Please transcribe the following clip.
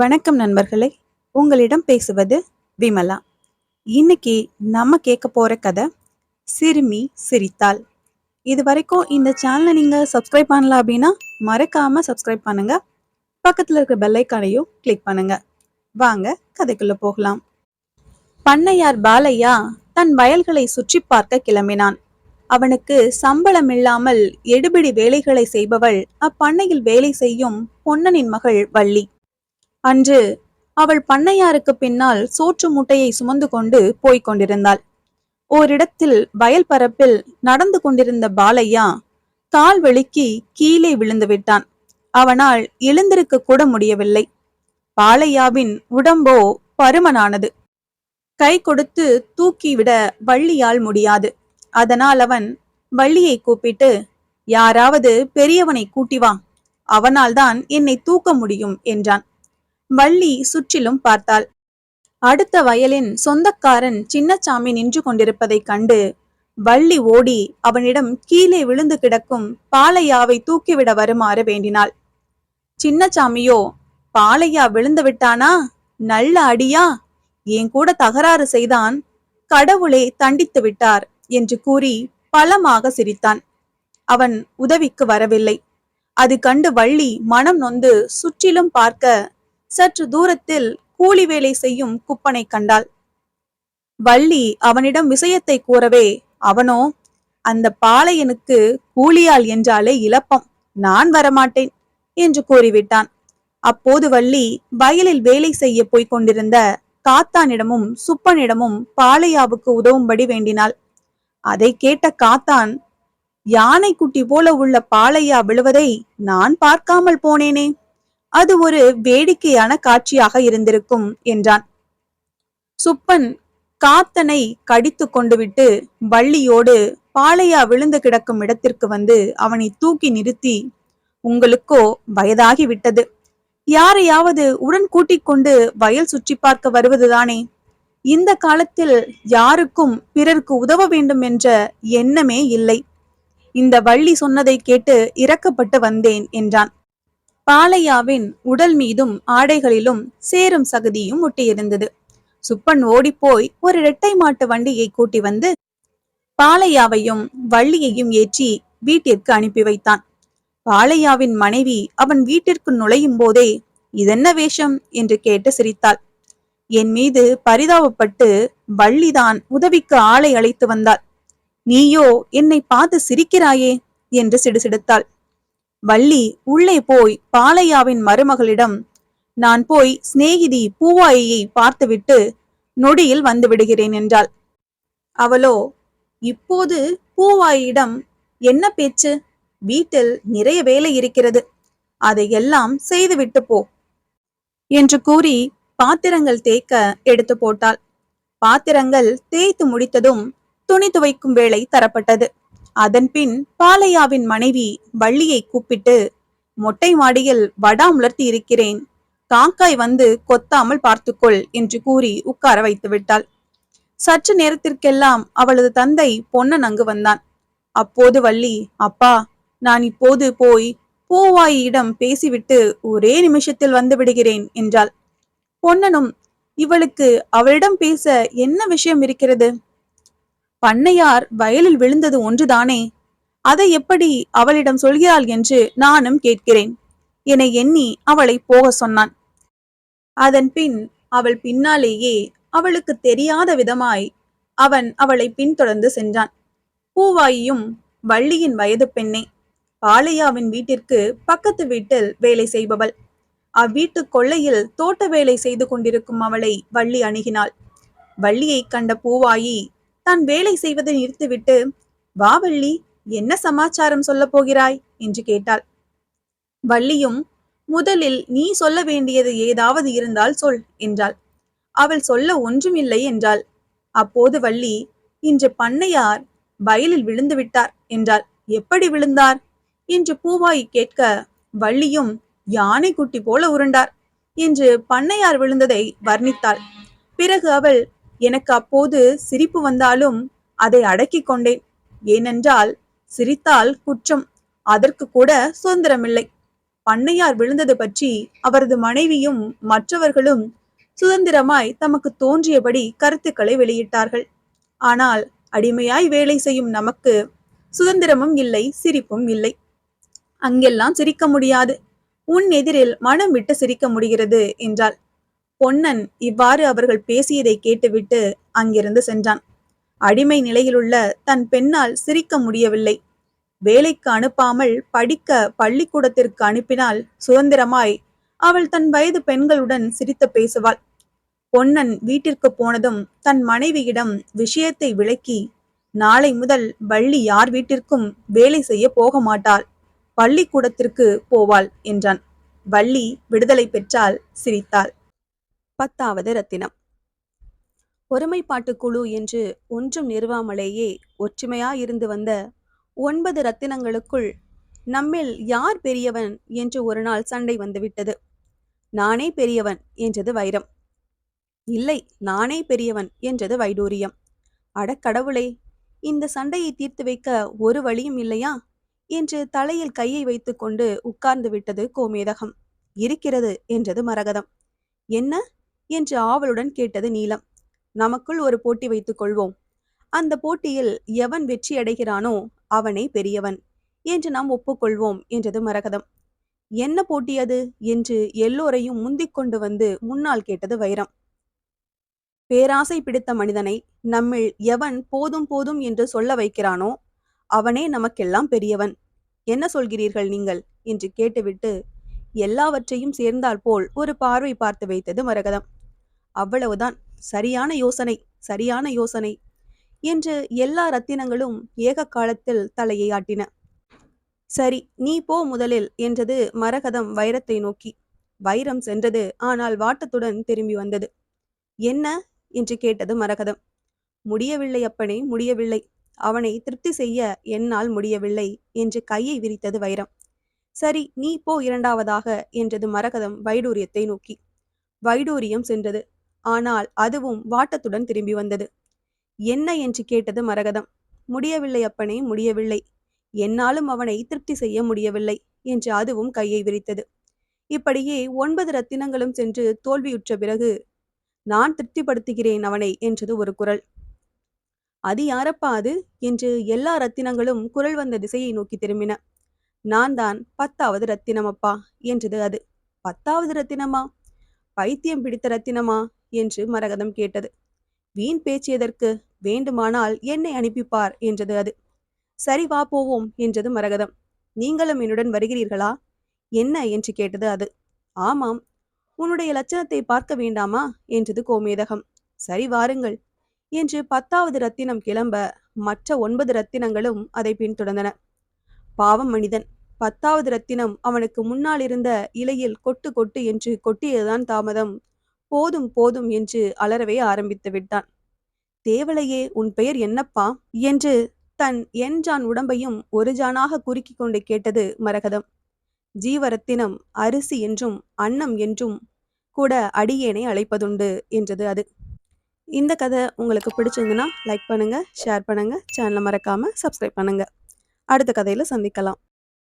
வணக்கம் நண்பர்களே. உங்களிடம் பேசுவது விமலா. இன்னைக்கு நம்ம கேட்க போற கதை சிறுமி சிரித்தாள். இது வரைக்கும் இந்த சேனலை நீங்க சப்ஸ்கிரைப் பண்ணல அப்படின்னா மறக்காம சப்ஸ்கிரைப் பண்ணுங்க. பக்கத்துல இருக்கிற பெல்லைக்கானையும் கிளிக் பண்ணுங்க. வாங்க கதைக்குள்ள போகலாம். பண்ணையார் பாலையா தன் வயல்களை சுற்றி பார்க்க கிளம்பினான். அவனுக்கு சம்பளம் இல்லாமல் எடுபிடி வேலைகளை செய்பவள் அப்பண்ணையில் வேலை செய்யும் பொன்னனின் மகள் வள்ளி. அன்று அவள் பண்ணையாருக்கு பின்னால் சோற்று மூட்டையை சுமந்து கொண்டு போய்க் கொண்டிருந்தாள். ஓரிடத்தில் வயல் பரப்பில் நடந்து கொண்டிருந்த பாலையா கால் வெளுக்கி கீழே விழுந்து விட்டான். அவனால் எழுந்திருக்க கூட முடியவில்லை. பாலையாவின் உடம்போ பருமனானது. கை கொடுத்து தூக்கிவிட வள்ளியால் முடியாது. அதனால் அவன் வள்ளியை கூப்பிட்டு யாராவது பெரியவனை கூட்டி வா. அவனால்தான் என்னை தூக்க முடியும் என்றான். வள்ளி சுற்றிலும் பார்த்தாள். அடுத்த வயலின் சொந்தக்காரன் சின்னச்சாமி நின்று கொண்டிருப்பதைக் கண்டு வள்ளி ஓடி அவனிடம் கீழே விழுந்து கிடக்கும் பாலையாவை தூக்கிவிட வருமாறு வேண்டினாள். சின்னச்சாமியோ பாலையா விழுந்து விட்டானா? நல்ல அடியா? என் கூட தகராறு செய்தான். கடவுளே தண்டித்து விட்டார் என்று கூறி பலமாக சிரித்தான். அவன் உதவிக்கு வரவில்லை. அது கண்டு வள்ளி மனம் நொந்து சுற்றிலும் பார்க்க சற்று தூரத்தில் கூலி வேலை செய்யும் குப்பனை கண்டாள். வள்ளி அவனிடம் விஷயத்தை கூறவே அவனோ அந்த பாளையனுக்கு கூலியாள் என்றாலே இழப்பம் நான் வரமாட்டேன் என்று கூறிவிட்டான். அப்போது வள்ளி வயலில் வேலை செய்ய போய்க் கொண்டிருந்த காத்தானிடமும் சுப்பனிடமும் பாளையாவுக்கு உதவும்படி வேண்டினாள். அதை கேட்ட காத்தான் யானை குட்டி போல உள்ள பாளையா விழுவதை நான் பார்க்காமல் போனேனே. அது ஒரு வேடிக்கையான காட்சியாக இருந்திருக்கும் என்றான். சுப்பன் காத்தனை கடித்து கொண்டுவிட்டு வள்ளியோடு பாளையா விழுந்து கிடக்கும் இடத்திற்கு வந்து அவனை தூக்கி நிறுத்தி உங்களுக்கோ வயதாகி விட்டது. யாரையாவது உடன் கூட்டிக் கொண்டு வயல் சுற்றி பார்க்க வருவதுதானே. இந்த காலத்தில் யாருக்கும் பிறருக்கு உதவ வேண்டும் என்ற எண்ணமே இல்லை. இந்த வள்ளி சொன்னதை கேட்டு இறக்கப்பட்டு வந்தேன் என்றான். பாலையாவின் உடல் மீதும் ஆடைகளிலும் சேரும் சகதியும் ஒட்டியிருந்தது சுப்பன் ஓடிப்போய் ஒரு இரட்டை மாட்டு வண்டியை கூட்டி வந்து பாலையாவையும் வள்ளியையும் ஏற்றி வீட்டிற்கு அனுப்பி வைத்தான். பாலையாவின் மனைவி அவன் வீட்டிற்கு நுழையும் போதே இதென்ன வேஷம் என்று கேட்டு சிரித்தாள். என் மீது பரிதாபப்பட்டு வள்ளிதான் உதவிக்கு ஆளை அழைத்து வந்தாள். நீயோ என்னை பார்த்து சிரிக்கிறாயே என்று சிடுசிடுத்தாள். வள்ளி உள்ளே போய் பாலையாவின் மருமகளிடம் நான் போய் சிநேகிதி பூவாயையை பார்த்துவிட்டு நொடியில் வந்து விடுகிறேன் என்றாள். அவளோ இப்போது பூவாயிடம் என்ன பேச்சு? வீட்டில் நிறைய வேலை இருக்கிறது. அதையெல்லாம் செய்துவிட்டு போ என்று கூறி பாத்திரங்கள் தேய்க்க எடுத்து போட்டாள். பாத்திரங்கள் தேய்த்து முடித்ததும் துணி துவைக்கும் வேலை தரப்பட்டது. அதன்பின் பாலையாவின் மனைவி வள்ளியை கூப்பிட்டு மொட்டை மாடியில் வடா உலர்த்தி இருக்கிறேன். காக்காய் வந்து கொத்தாமல் பார்த்துக்கொள் என்று கூறி உட்கார வைத்து விட்டாள். சற்று நேரத்திற்கெல்லாம் அவளது தந்தை பொன்னன் அங்கு வந்தான். அப்போது வள்ளி அப்பா நான் இப்போது போய் பூவாயியிடம் பேசிவிட்டு ஒரே நிமிஷத்தில் வந்து விடுகிறேன் என்றாள். பொன்னனும் இவளுக்கு அவளிடம் பேச என்ன விஷயம் இருக்கிறது? பண்ணையார் வயலில் விழுந்தது ஒன்றுதானே? அதை எப்படி அவளிடம் சொல்கிறாள் என்று நானும் கேட்கிறேன். என எண்ணி அவளை போக சொன்னான். அதன் பின் அவள் பின்னாலேயே அவளுக்கு தெரியாத விதமாய் அவன் அவளை பின்தொடர்ந்து சென்றான். பூவாயியும் வள்ளியின் வயது பெண்ணே. பாலையாவின் வீட்டிற்கு பக்கத்து வீட்டில் வேலை செய்பவள். அவ்வீட்டு கொள்ளையில் தோட்ட வேலை செய்து கொண்டிருக்கும் அவளை வள்ளி அணுகினாள். வள்ளியை கண்ட பூவாயி தான் வேலை செய்வதை நிறுத்திவிட்டு வா வள்ளி என்ன சமாச்சாரம் சொல்ல போகிறாய்? என்று கேட்டாள். வள்ளியும் முதலில் நீ சொல்ல வேண்டியது ஏதாவது இருந்தால் சொல் என்றாள். அவள் சொல்ல ஒன்றுமில்லை என்றாள். அப்போது வள்ளி இன்று பண்ணையார் வயலில் விழுந்து விட்டார் என்றாள். எப்படி விழுந்தார்? என்று பூவாய் கேட்க வள்ளியும் யானை குட்டி போல உருண்டார் என்று பண்ணையார் விழுந்ததை வர்ணித்தாள். பிறகு அவள் எனக்கு அப்போது சிரிப்பு வந்தாலும் அதை அடக்கிக் கொண்டேன். ஏனென்றால் சிரித்தால் குற்றம் அதற்கு கூட சுதந்திரமில்லை. பண்ணையார் விழுந்தது பற்றி அவரது மனைவியும் மற்றவர்களும் சுதந்திரமாய் தமக்கு தோன்றியபடி கருத்துக்களை வெளியிட்டார்கள். ஆனால் அடிமையாய் வேலை செய்யும் நமக்கு சுதந்திரமும் இல்லை சிரிப்பும் இல்லை. அங்கெல்லாம் சிரிக்க முடியாது. உன் எதிரில் மனம் விட்டு சிரிக்க முடிகிறது என்றாள். பொன்னன் இவ்வாறு அவர்கள் பேசியதை கேட்டுவிட்டு அங்கிருந்து சென்றான். அடிமை நிலையிலுள்ள தன் பெண்ணால் சிரிக்க முடியவில்லை. வேலைக்கு அனுப்பாமல் படிக்க பள்ளிக்கூடத்திற்கு அனுப்பினால் சுதந்திரமாய் அவள் தன் வயது பெண்களுடன் சிரித்து பேசுவாள். பொன்னன் வீட்டிற்கு போனதும் தன் மனைவியிடம் விஷயத்தை விளக்கி நாளை முதல் வள்ளி யார் வீட்டிற்கும் வேலை செய்ய போக மாட்டாள். பள்ளிக்கூடத்திற்கு போவாள் என்றான். வள்ளி விடுதலை பெற்றால் சிரித்தாள். பத்தாவது ரத்தினம். ஒருமைப்பாட்டு குழு என்று ஒன்றும் நிறுவாமலேயே ஒற்றுமையாயிருந்து வந்த ஒன்பது ரத்தினங்களுக்குள் நம்மில் யார் பெரியவன் என்று ஒரு நாள் சண்டை வந்துவிட்டது. நானே பெரியவன் என்றது வைரம். இல்லை நானே பெரியவன் என்றது வைடூரியம். அடக்கடவுளே இந்த சண்டையை தீர்த்து வைக்க ஒரு வழியும் இல்லையா? என்று தலையில் கையை வைத்துக்கொண்டு உட்கார்ந்து விட்டது கோமேதகம். இருக்கிறது என்றது மரகதம். என்ன? என்று ஆவலுடன் கேட்டது நீலம். நமக்குள் ஒரு போட்டி வைத்துக் கொள்வோம். அந்த போட்டியில் எவன் வெற்றி அடைகிறானோ அவனே பெரியவன் என்று நாம் ஒப்புக்கொள்வோம் என்றது மரகதம். என்ன போட்டி அது? என்று எல்லோரையும் முந்திக் கொண்டு வந்து முன்னால் கேட்டது வைரம். பேராசை பிடித்த மனிதனை நம்மில் எவன் போதும் போதும் என்று சொல்ல வைக்கிறானோ அவனே நமக்கெல்லாம் பெரியவன். என்ன சொல்கிறீர்கள் நீங்கள்? என்று கேட்டுவிட்டு எல்லாவற்றையும் சேர்ந்தால் போல் ஒரு பார்வை பார்த்து வைத்தது மரகதம். அவ்வளவுதான். சரியான யோசனை சரியான யோசனை என்று எல்லா ரத்தினங்களும் ஏக காலத்தில் தலையை ஆட்டின. சரி நீ போ முதலில் என்றது மரகதம் வைரத்தை நோக்கி. வைரம் சென்றது ஆனால் வாட்டத்துடன் திரும்பி வந்தது. என்ன? என்று கேட்டது மரகதம். முடியவில்லை அப்பனே முடியவில்லை. அவனை திருப்தி செய்ய என்னால் முடியவில்லை என்று கையை விரித்தது வைரம். சரி நீ போ இரண்டாவதாக என்றது மரகதம் வைடூரியத்தை நோக்கி. வைடூரியம் சென்றது. ஆனால் அதுவும் வாட்டத்துடன் திரும்பி வந்தது. என்ன? என்று கேட்டது மரகதம். முடியவில்லை அப்பனே முடியவில்லை. என்னாலும் அவனை திருப்தி செய்ய முடியவில்லை என்று அதுவும் கையை விரித்தது. இப்படியே ஒன்பது ரத்தினங்களும் சென்று தோல்வியுற்ற பிறகு நான் திருப்திப்படுத்துகிறேன் அவனை என்றது ஒரு குரல். அது யாரப்பா அது? என்று எல்லா ரத்தினங்களும் குரல் வந்த திசையை நோக்கி திரும்பின. நான் தான் பத்தாவது ரத்தினம் அப்பா என்றது அது. பத்தாவது ரத்தினமா? பைத்தியம் பிடித்த ரத்தினமா? என்று மரகதம் கேட்டது. வீண் பேச்சியதற்கு வேண்டுமானால் என்னை அனுப்பிப்பார் என்றது அது. சரி வா போவோம் என்றது மரகதம். நீங்களும் என்னுடன் வருகிறீர்களா? என்ன? என்று கேட்டது அது. ஆமாம். உன்னுடைய லட்சணத்தை பார்க்க வேண்டாமா? என்றது கோமேதகம். சரி வாருங்கள் என்று பத்தாவது ரத்தினம் கிளம்ப மற்ற ஒன்பது ரத்தினங்களும் அதை பின்தொடர்ந்தன. பாவம் மனிதன். பத்தாவது ரத்தினம் அவனுக்கு முன்னால் இருந்த இலையில் கொட்டு கொட்டு என்று கொட்டியதுதான் தாமதம். போதும் போதும் என்று அலறவே ஆரம்பித்து விட்டான். தேவலையே உன் பெயர் என்னப்பா? என்று தன் என்ஜான் உடம்பையும் ஒரு ஜானாக குறுக்கிக் கொண்டு கேட்டது மரகதம். ஜீவரத்தினம் அரிசி என்றும் அன்னம் என்றும் கூட அடியேனை அழைப்பதுண்டு என்றது அது. இந்த கதை உங்களுக்கு பிடிச்சிருந்துன்னா லைக் பண்ணுங்கள் ஷேர் பண்ணுங்க சேனலை மறக்காமல் சப்ஸ்கிரைப் பண்ணுங்கள் அடுத்த கதையில் சந்திக்கலாம்.